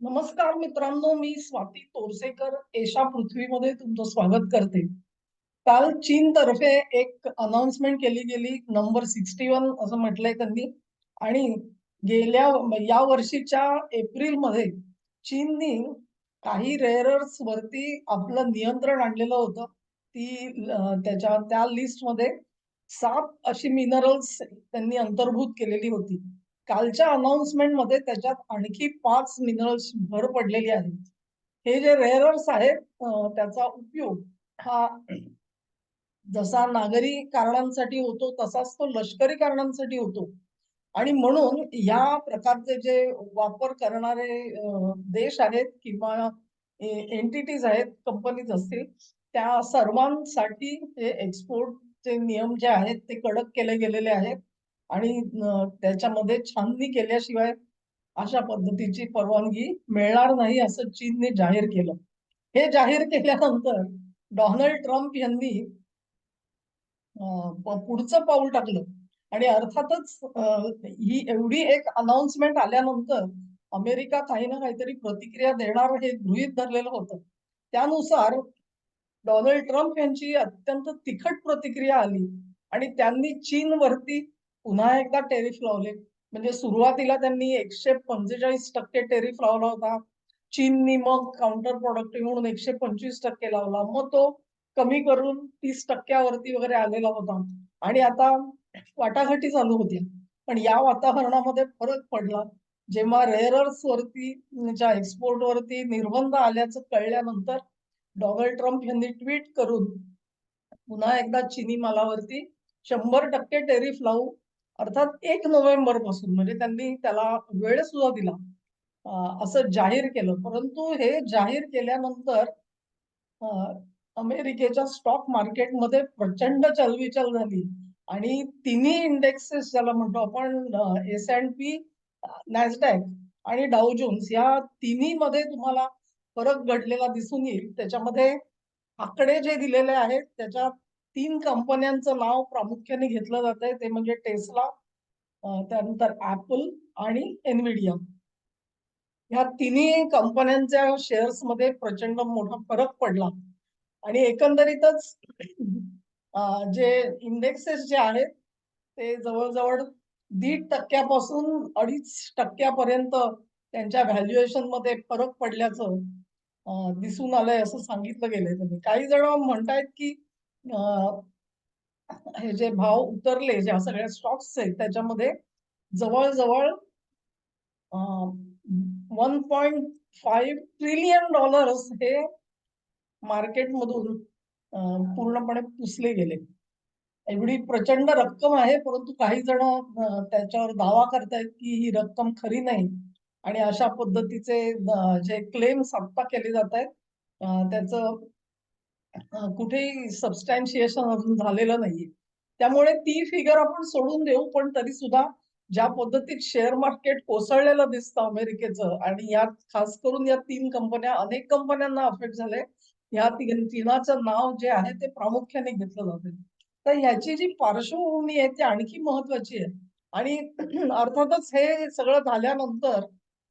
नमस्कार मित्रांनो मी स्वाती तोरसेकर. एशा पृथ्वीमध्ये तुमचं स्वागत करते. काल चीन तर्फे एक अनाउन्समेंट केली गेली नंबर सिक्स्टी वन असं म्हटलंय त्यांनी. आणि गेल्या या वर्षीच्या एप्रिलमध्ये चीननी काही रेअरर्स वरती आपलं नियंत्रण आणलेलं होतं. ती त्याच्या त्या लिस्टमध्ये सात अशी मिनरल्स त्यांनी अंतर्भूत केलेली होती. कालच्या अनाउन्समेंटमध्ये त्याच्यात आणखी पाच मिनरल्स भर पडलेली आहेत. हे जे रेअरर्स आहेत त्याचा उपयोग हा जसा नागरी कारणांसाठी होतो तसाच तो लष्करी कारणांसाठी होतो. आणि म्हणून या प्रकारचे जे वापर करणारे देश आहेत किंवा एंटिटीज आहेत कंपनीज असतील त्या सर्वांसाठी हे एक्सपोर्टचे नियम जे आहेत ते कडक केले गेलेले आहेत. आणि त्याच्यामध्ये छाननी केल्याशिवाय अशा पद्धतीची परवानगी मिळणार नाही असं चीनने जाहीर केलं. हे जाहीर केल्यानंतर डोनाल्ड ट्रम्प यांनी पुढचं पाऊल टाकलं. आणि अर्थातच ही एवढी एक अनाउन्समेंट आल्यानंतर अमेरिका काही ना काहीतरी प्रतिक्रिया देणार हे गृहीत धरलेलं होतं. त्यानुसार डोनाल्ड ट्रम्प यांची अत्यंत तिखट प्रतिक्रिया आली आणि त्यांनी चीनवरती पुन्हा एकदा टेरिफ लावले. म्हणजे सुरुवातीला त्यांनी एकशे पंचेचाळीस टक्के टेरिफ लावला होता. चीननी मग काउंटर प्रोडक्टिव्ह म्हणून एकशे पंचवीस टक्के लावला. मग तो कमी करून तीस टक्क्यावरती वगैरे आलेला होता. आणि आता वाटाघाटी चालू होत्या. पण या वातावरणामध्ये फरक पडला. जेव्हा रेअरर्स वरती ज्या एक्सपोर्ट वरती निर्बंध आल्याचं कळल्यानंतर डोनाल्ड ट्रम्प यांनी ट्विट करून पुन्हा एकदा चिनी मालावरती शंभर टक्के टेरिफ लावू अर्थात एक नोव्हेंबरपासून म्हणजे त्यांनी त्याला वेळ सुद्धा दिला. असं जाहीर केलं. परंतु हे जाहीर केल्यानंतर अमेरिकेच्या स्टॉक मार्केटमध्ये प्रचंड चलविचल झाली. आणि तिन्ही इंडेक्सेस ज्याला म्हणतो आपण एस अँड पी नॅसडॅक आणि डाव जोन्स या तिन्ही मध्ये तुम्हाला फरक घडलेला दिसून येईल. त्याच्यामध्ये आकडे जे दिलेले आहेत त्याच्यात तीन कंपन्यांचं नाव प्रामुख्याने घेतलं जात आहे ते म्हणजे टेस्ला त्यानंतर ऍपल आणि एनविडिया ह्या तिन्ही कंपन्यांच्या शेअर्समध्ये प्रचंड मोठा फरक पडला. आणि एकंदरीतच जे इंडेक्सेस जे आहेत ते जवळजवळ दीड टक्क्यापासून अडीच टक्क्यापर्यंत त्यांच्या व्हॅल्युएशनमध्ये फरक पडल्याचं दिसून आलंय असं सांगितलं गेलंय त्यांनी. काही जण म्हणतायत की हे जे भाव उतरले ज्या सगळ्या स्टॉक्स आहेत त्याच्यामध्ये जवळजवळ one point five trillion dollars हे मार्केटमधून पूर्णपणे पुसले गेले. एवढी प्रचंड रक्कम आहे परंतु काही जण त्याच्यावर दावा करतायत की ही रक्कम खरी नाही. आणि अशा पद्धतीचे जे क्लेम्स आत्ता केले जात आहेत त्याचं कुठेही सबस्टॅन्शिएशन अजून झालेलं नाहीये. त्यामुळे ती फिगर आपण सोडून देऊ पण तरी सुद्धा ज्या पद्धतीत शेअर मार्केट कोसळलेलं दिसतं अमेरिकेचं आणि यात खास करून या तीन कंपन्या अनेक कंपन्यांना अफेक्ट झाले या तीन तिनाचं नाव जे आहे ते प्रामुख्याने घेतलं जाते तर ह्याची जी पार्श्वभूमी आहे ती आणखी महत्वाची आहे. आणि अर्थातच हे सगळं झाल्यानंतर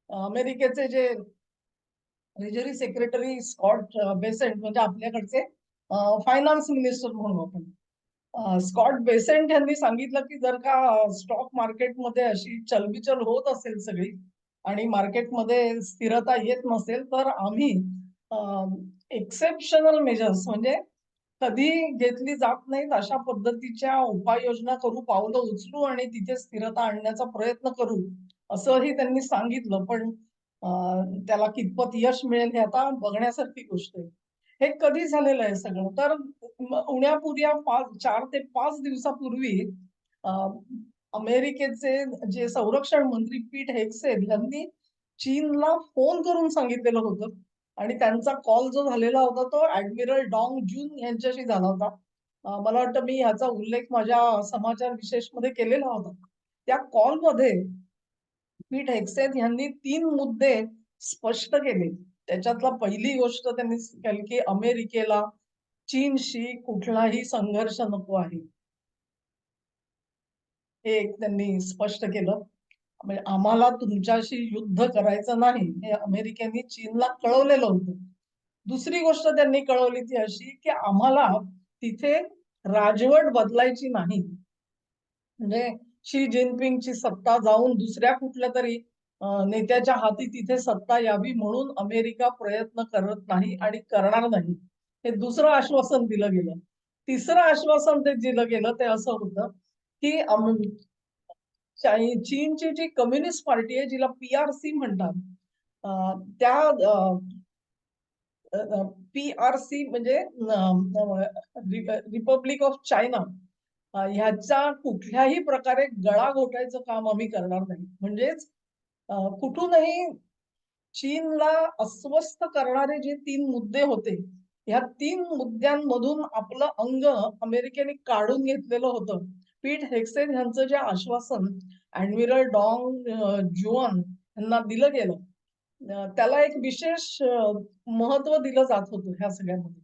अमेरिकेचे जे ट्रेजरी सेक्रेटरी स्कॉट बेसेंट म्हणजे आपल्याकडचे फायनान्स मिनिस्टर म्हणून आपण. स्कॉट बेसेंट यांनी सांगितलं की जर का स्टॉक मार्केटमध्ये अशी चलबिचल होत असेल सगळी आणि मार्केटमध्ये स्थिरता येत नसेल तर आम्ही एक्सेप्शनल मेजर्स म्हणजे कधी घेतली जात नाहीत अशा पद्धतीच्या उपाययोजना करू पावलं उचलू आणि तिथे स्थिरता आणण्याचा प्रयत्न करू असंही त्यांनी सांगितलं. पण त्याला कितपत यश मिळेल हे आता बघण्यासारखी गोष्ट आहे. हे कधी झालेलं आहे सगळं? तर म- उण्यापुऱ्या पाच चार ते पाच दिवसापूर्वी अमेरिकेचे जे संरक्षण मंत्री पीठ हेक्सेन यांनी चीनला फोन करून सांगितलेलं होतं आणि त्यांचा कॉल जो झालेला होता तो ऍडमिरल डॉंग जून यांच्याशी झाला होता. मला वाटतं मी ह्याचा उल्लेख माझ्या समाचार विशेषमध्ये केलेला होता. त्या कॉलमध्ये पी हेक्सेन यांनी तीन मुद्दे स्पष्ट केले. त्याच्यातला पहिली गोष्ट त्यांनी केली की अमेरिकेला चीनशी कुठलाही संघर्ष नको आहे. हे एक त्यांनी स्पष्ट केलं. म्हणजे आम्हाला तुमच्याशी युद्ध करायचं नाही हे अमेरिकेने चीनला कळवलेलं होतं. दुसरी गोष्ट त्यांनी कळवली ती अशी की आम्हाला तिथे राजवट बदलायची नाही. म्हणजे शी जिनपिंगची सत्ता जाऊन दुसऱ्या कुठल्या तरी नेत्याच्या हाती तिथे सत्ता यावी म्हणून अमेरिका प्रयत्न करत नाही आणि करणार नाही. हे दुसरं आश्वासन दिलं गेलं. तिसरं आश्वासन ते दिलं गेलं ते असं होतं की चीनची जी कम्युनिस्ट पार्टी आहे जिला पी आर सी म्हणतात त्या पी आर सी म्हणजे रिपब्लिक ऑफ चायना ह्याचा कुठल्याही प्रकारे गळा घोटायचं काम आम्ही करणार नाही. म्हणजेच कुठूनही चीनला अस्वस्थ करणारे जे तीन मुद्दे होते ह्या तीन मुद्द्यांमधून आपलं अंग अमेरिकेने काढून घेतलेलं होतं. पीठ हेक्सेन यांचं जे आश्वासन ऍडमिरल डॉंग जुअन यांना दिलं गेलं. त्याला एक विशेष महत्त्व दिलं जात होतं ह्या सगळ्यामध्ये.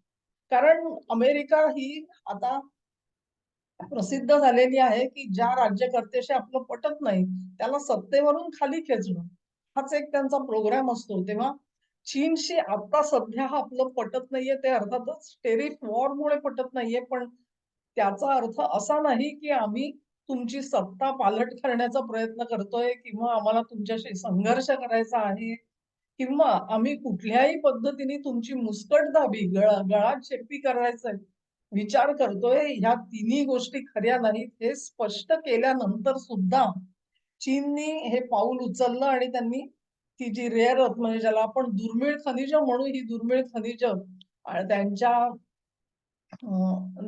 कारण अमेरिका ही आता प्रसिद्ध झालेली आहे की ज्या राज्यकर्त्याशी आपलं पटत नाही त्याला सत्तेवरून खाली खेचणं. हाच एक त्यांचा प्रोग्राम असतो. तेव्हा चीनशी आता सध्या आपलं पटत नाहीये ते अर्थातच टेरिफ वॉरमुळे पटत नाहीये पण त्याचा अर्थ असा नाही की आम्ही तुमची सत्ता पालट करण्याचा प्रयत्न करतोय किंवा आम्हाला तुमच्याशी संघर्ष करायचा आहे किंवा आम्ही कुठल्याही पद्धतीने तुमची मुस्कट दाबी गळा गळा चेपी करायचंय विचार करतोय ह्या तिन्ही गोष्टी खऱ्या नाहीत हे स्पष्ट केल्यानंतर सुद्धा चीननी हे पाऊल उचललं आणि त्यांनी ती जी रेअर म्हणजे ज्याला आपण दुर्मिळ खनिज म्हणू ही दुर्मिळ खनिज त्यांच्या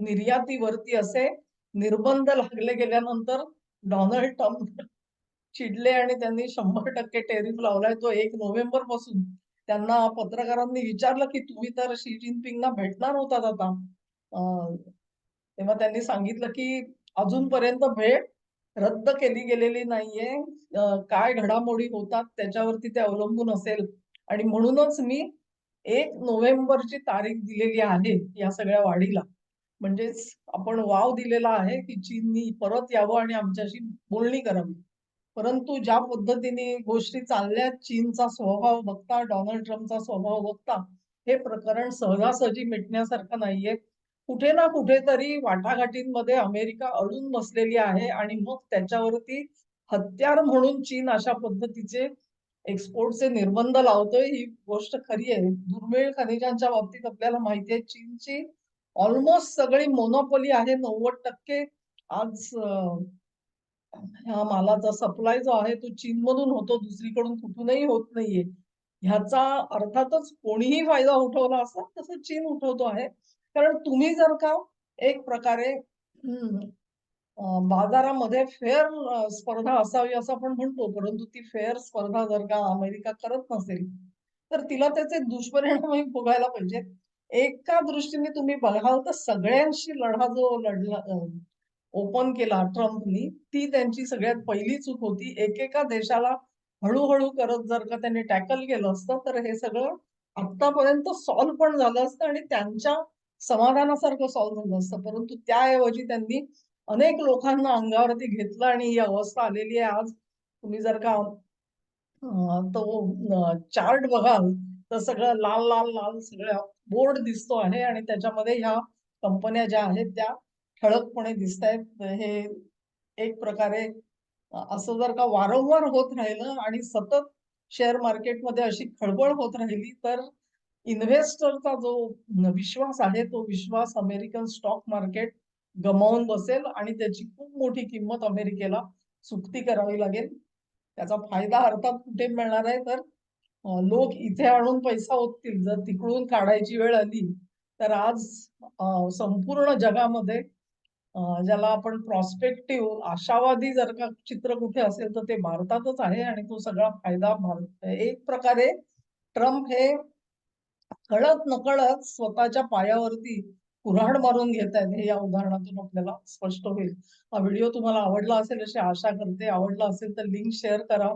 निर्यातीवरती असे निर्बंध लागले गेल्यानंतर डोनाल्ड ट्रम्प चिडले आणि त्यांनी शंभर टक्के टेरिफ लावलाय. तो एक नोव्हेंबरपासून त्यांना पत्रकारांनी विचारलं की तुम्ही तर शी जिनपिंगना भेटणार होतात आता. तेव्हा त्यांनी सांगितलं की अजूनपर्यंत भेट रद्द केली गेलेली नाहीये. काय घडामोडी होतात त्याच्यावरती ते अवलंबून असेल. आणि म्हणूनच मी एक नोव्हेंबरची तारीख दिलेली आहे या सगळ्या वाढीला. म्हणजेच आपण वाव दिलेला आहे की चीननी परत यावं आणि आमच्याशी बोलणी करावी. परंतु ज्या पद्धतीने गोष्टी चालल्या चीनचा स्वभाव बघता डोनाल्ड ट्रम्पचा स्वभाव बघता हे प्रकरण सहजासहजी मिटण्यासारखं नाहीये. कुठे ना कुठेतरी वाटाघाटींमध्ये अमेरिका अडून बसलेली आहे आणि मग त्याच्यावरती हत्यार म्हणून चीन अशा पद्धतीचे एक्सपोर्टचे निर्बंध लावतोय. ही गोष्ट खरी आहे. दुर्मिळ खनिजांच्या बाबतीत आपल्याला माहिती आहे चीनची ऑलमोस्ट सगळी मोनोपोली आहे. नव्वद टक्के आज ह्या मालाचा सप्लाय जो आहे तो चीन मधून होतो. दुसरीकडून कुठूनही होत नाहीये. ह्याचा अर्थातच कोणीही फायदा उठवला असा तसं चीन उठवतो आहे. कारण तुम्ही जर का एक प्रकारे बाजारामध्ये फेअर स्पर्धा असावी असं आपण म्हणतो परंतु ती फेअर स्पर्धा जर का अमेरिका करत नसेल तर तिला त्याचे दुष्परिणामही भोगायला पाहिजे एका दृष्टीने तुम्ही बघाल तर सगळ्यांशी लढा जो लढला ओपन केला ट्रम्पनी ती त्यांची सगळ्यात पहिली चूक होती. एकेका देशाला हळूहळू करत जर का त्यांनी टॅकल केलं असतं तर हे सगळं आतापर्यंत सॉल्व्ह पण झालं असतं आणि त्यांच्या समाधानासारखं सॉल्व्ह झालं असतं. परंतु त्याऐवजी त्यांनी अनेक लोकांना अंगावरती घेतलं आणि ही अवस्था आलेली आहे. आज तुम्ही जर का तो चार्ट बघाल तर सगळं लाल लाल लाल सगळ्या बोर्ड दिसतो आहे आणि त्याच्यामध्ये ह्या कंपन्या ज्या आहेत त्या ठळकपणे दिसत आहेत. हे एक प्रकारे असं जर का वारंवार होत राहिलं आणि सतत शेअर मार्केटमध्ये अशी खळबळ होत राहिली तर इन्व्हेस्टरचा जो विश्वास आहे तो विश्वास अमेरिकन स्टॉक मार्केट गमावून बसेल आणि त्याची खूप मोठी किंमत अमेरिकेला चुकती करावी लागेल. त्याचा फायदा अर्थात कुठे मिळणार आहे? तर लोक इथे आणून पैसा ओततील. जर तिकडून काढायची वेळ आली तर आज संपूर्ण जगामध्ये ज्याला आपण प्रॉस्पेक्टिव्ह आशावादी जर का चित्र कुठे असेल तर ते भारतातच आहे आणि तो सगळा फायदा भारत एक प्रकारे ट्रम्प हे कळत नकळत स्वतःच्या पायावरती कुऱ्हाड मारून घेत आहेत हे या उदाहरणातून आपल्याला स्पष्ट होईल. हा व्हिडिओ तुम्हाला आवडला असेल अशी आशा करते. आवडला असेल तर लिंक शेअर करा.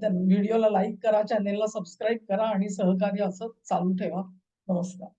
त्या व्हिडिओला लाईक करा चॅनेलला सबस्क्राईब करा आणि सहकार्य असं चालू ठेवा. नमस्कार.